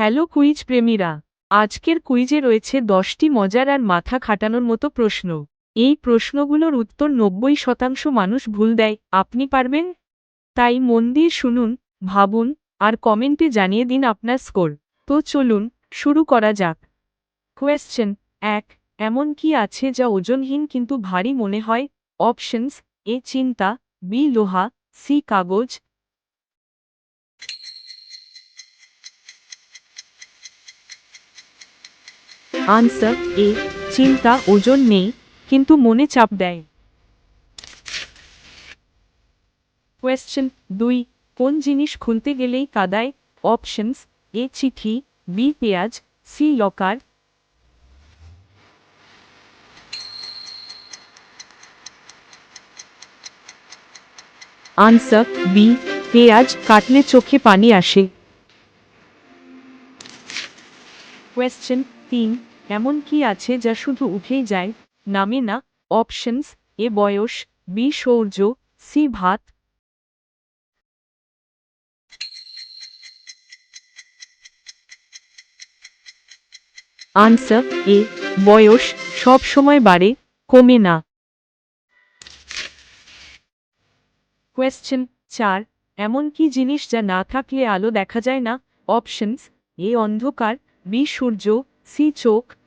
Hello quiz প্রেমীরা, আজকের কুইজে রয়েছে দশটি মজার আর মাথা খাটানোর মতো প্রশ্ন। এই প্রশ্নগুলোর উত্তর নব্বই শতাংশ মানুষ ভুল দেয়, আপনি পারবেন? তাই মন দিয়ে শুনুন, ভাবুন, আর কমেন্টে জানিয়ে দিন আপনার স্কোর। তো চলুন, শুরু করা যাক। কোয়েশ্চেন, এক, এমন কি আছে যা ওজনহীন কিন্তু ভারী মনে হয়? অপশনস, এ চিন্তা, বি লোহা, সি কাগজ আনসার এ চিন্তা ওজন নেই কিন্তু মনে চাপ দেয় কোয়েশ্চেন দুই কোন জিনিস খুলতে গেলেই কাদায় অপশনস এ চিঠি বি পেঁয়াজ সি লকার আনসার বি পেঁয়াজ কাটলে চোখে পানি আসে কোয়েশ্চেন তিন এমন কি আছে যা শুধু উঠেই যায়? নামে না অপশনস এ বয়স বি সৌর্য সি ভাত। আনসার এ বয়স, সব সময় বাড়ে, কমে না। কোয়েশ্চেন চার, এমন কি জিনিস যা না থাকলে আলো দেখা যায় না? অপশনস এ অন্ধকার বি সূর্য সি চোখ।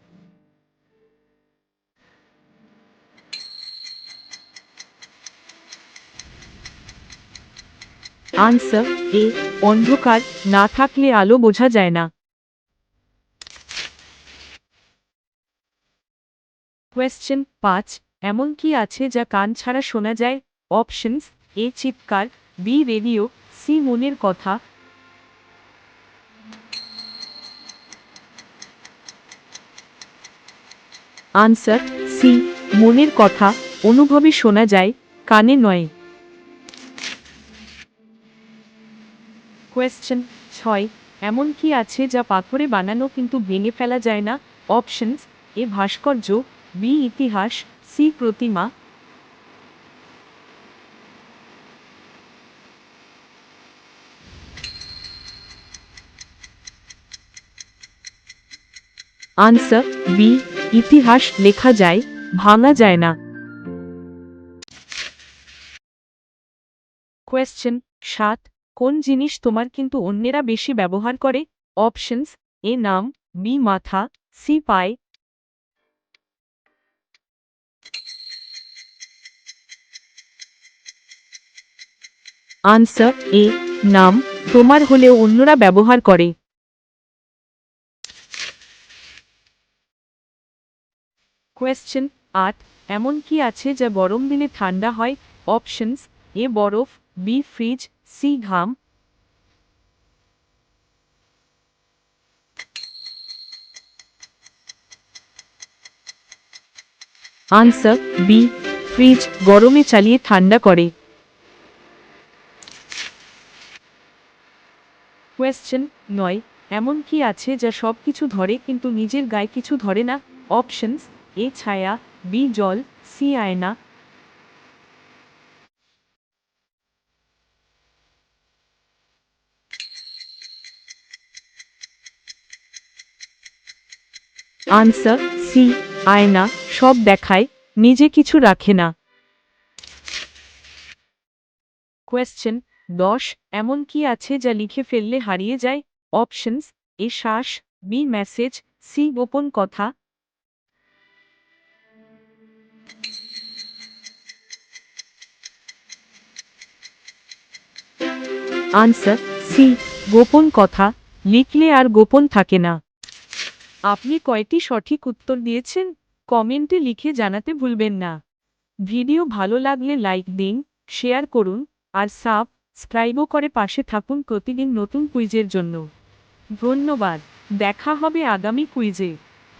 আনসার এ অন্ধকার, না থাকলে আলো বোঝা যায় না। কোয়েশ্চেন পাঁচ, এমন কি আছে যা কান ছাড়া শোনা যায়? অপশনস এ চিৎকার বি রেডিও সি মনের কথা। আনসার সি মনের কথা, অনুভবে শোনা যায়, কানে নয়। কোয়েশ্চেন ছয়, এমন কি আছে যা পাথরে বানানো কিন্তু ভেঙে ফেলা যায় না? অপশনস এ ভাস্কর্য বি ইতিহাস সি প্রতিমা। আনসার বি ইতিহাস লেখা যায়, ভাঙা যায় না। কোয়েশ্চেন সাত কোন জিনিস তোমার কিন্তু অন্যেরা বেশি ব্যবহার করে? অপশনস, এ নাম, বি মাথা, সি পায়। আনসার, এ নাম, তোমার হলেও অন্যরা ব্যবহার করে। কোয়েশ্চেন আট, এমন কি আছে যা গরম দিনে ঠান্ডা হয়? অপশনস, এ বরফ, বি ফ্রিজ সি ঘাম আনসার বি গরমে চালিয়ে ঠান্ডা করে। কোয়েশ্চেন নয়, এমন কি আছে যা সব কিছু ধরে কিন্তু নিজের গায়ে কিছু ধরে না? অপশনস এ ছায়া বি জল সি আয়না আনসার, সি, আয়না, সব দেখায়, নিজে কিছু রাখে না। কোয়েশ্চেন, দশ, এমন কি আছে যা লিখে ফেললে হারিয়ে যায়? অপশনস, এ শ্বাস, বি মেসেজ, সি গোপন কথা। আনসার, সি, গোপন কথা, লিখলে আর গোপন থাকে না। আপনি কয়টি সঠিক উত্তর দিয়েছেন, কমেন্টে লিখে জানাতে ভুলবেন না। ভিডিও ভালো লাগলে লাইক দিন, শেয়ার করুন, আর সাব স্ক্রাইবও করে পাশে থাকুন প্রতিদিন নতুন কুইজের জন্য। ধন্যবাদ, দেখা হবে আগামী কুইজে।